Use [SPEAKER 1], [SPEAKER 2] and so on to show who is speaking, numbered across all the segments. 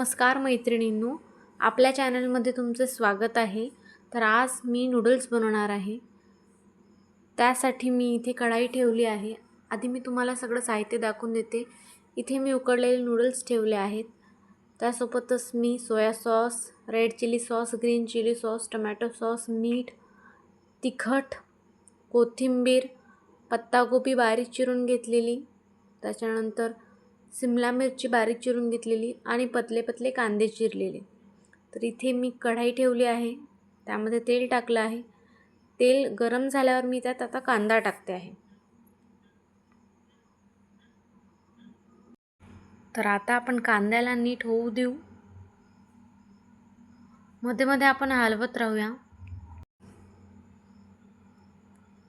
[SPEAKER 1] नमस्कार मैत्रिणींनो आपल्या चॅनलमध्ये तुमचं स्वागत आहे. तर आज मी नूडल्स बनवणार आहे. त्यासाठी मी इथे कढाई ठेवली आहे. आधी मी तुम्हाला सगळं साहित्य दाखवून देते. इथे मी उकडलेले नूडल्स ठेवले आहेत. त्यासोबतच मी soya sauce red chilli sauce green chilli sauce tomato sauce मीठ तिखट कोथिंबीर पत्ताकोबी बारीक चिरून घेतलेली. त्याच्यानंतर सिमला मिरची बारीक चिरून घेतलेली आणि पतले पतले कांदे चिरलेले. तर इथे मी कढाई ठेवली आहे. त्यामध्ये तेल टाकलं आहे. तेल गरम झाल्यावर मी त्यात आता कांदा टाकते आहे. तर आता आपण कांद्याला नीट होऊ देऊ. मध्ये मध्ये आपण हलवत राहूया.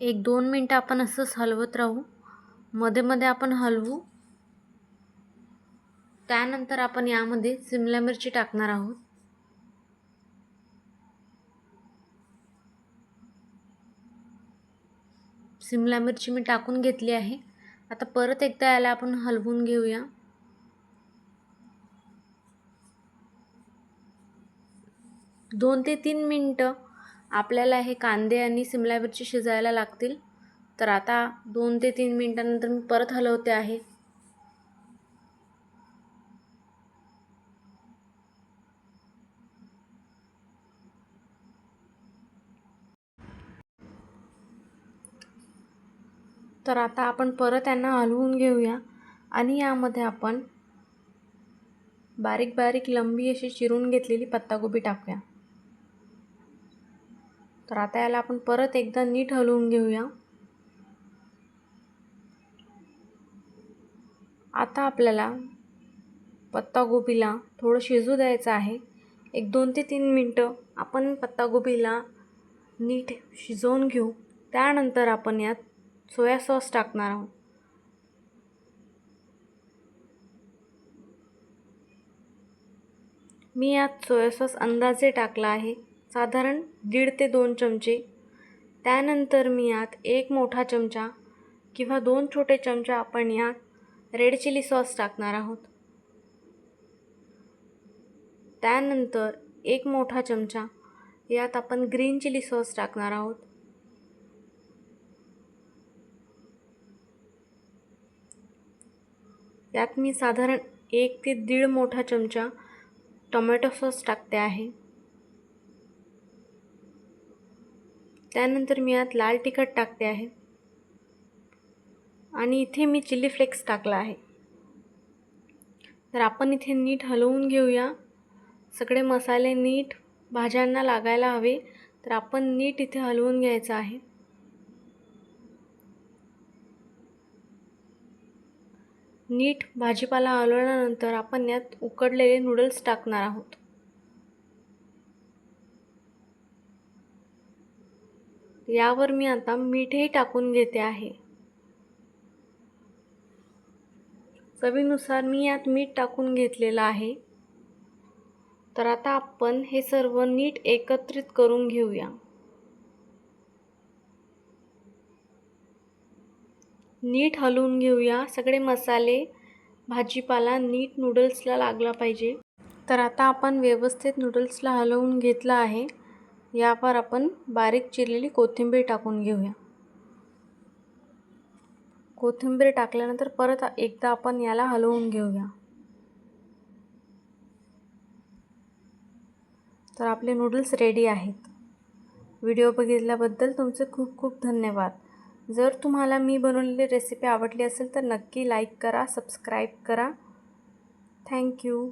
[SPEAKER 1] एक दोन मिनटं आपण असंच हलवत राहू. मध्ये मध्ये आपण हलवू. त्यानंतर आपण यामध्ये सिमला मिरची टाकणार आहोत. सिमला मिरची मी टाकून घेतली आहे. आता परत एकदा याला आपण हलवून घेऊया. दोन ते तीन मिनटं आपल्याला हे कांदे आणि सिमला मिरची शिजायला लागतील. तर आता दोन ते तीन मिनटानंतर मी परत हलवते आहे. तर आता आपण परत यांना हलवून घेऊया आणि यामध्ये आपण बारीक बारीक लंबी अशी चिरून घेतलेली पत्तागोबी टाकूया. तर आता याला आपण परत एकदा नीट हलवून घेऊया. आता आपल्याला पत्तागोबीला थोडं शिजू द्यायचं आहे. एक दोन ते तीन मिनटं आपण पत्तागोबीला नीट शिजवून घेऊ. त्यानंतर आपण यात सोया सॉस टाकणार आहोत. मी यात सोया सॉस अंदाजे टाकला आहे साधारण दीड ते दोन चमचे. त्यानंतर मी यात एक मोठा चमचा किंवा दोन छोटे चमचा आपण यात रेड चिली सॉस टाकणार आहोत. त्यानंतर एक मोठा चमचा यात आपण ग्रीन चिली सॉस टाकणार आहोत. यात मी साधारण एक ते दीड मोठा चमचा टोमॅटो सॉस टाकते आहे. त्यानंतर मी यात लाल तिखट टाकते आहे. आणि इथे मी चिली फ्लेक्स टाकला आहे. तर आपण इथे नीट हलवून घेऊया. सगळे मसाले नीट भाज्यांना लागायला हवे. तर आपण नीट इथे हलवून घ्यायचं आहे. नीट भाजीपाला हलवल्यानंतर आपण यात उकडलेले नूडल्स टाकणार आहोत. यावर मी आता मीठही टाकून घेते आहे. चवीनुसार मी यात मीठ टाकून घेतलेलं आहे. तर आता आपण हे सर्व नीट एकत्रित करून घेऊया. नीट हलवून घेऊया. सगळे मसाले भाजीपाला नीट नूडल्सला लागला पाहिजे. तर आता आपण व्यवस्थित नूडल्सला हलवून घेतलं आहे. यावर आपण बारीक चिरलेली कोथिंबीर टाकून घेऊया. कोथिंबीर टाकल्यानंतर परत एकदा आपण याला हलवून घेऊया. तर आपले नूडल्स रेडी आहेत. व्हिडिओ बघितल्याबद्दल तुमचे खूप खूप धन्यवाद. जर तुम्हाला मी बनवलेली रेसिपी आवडली असेल तर नक्की लाईक करा सबस्क्राईब करा. थँक्यू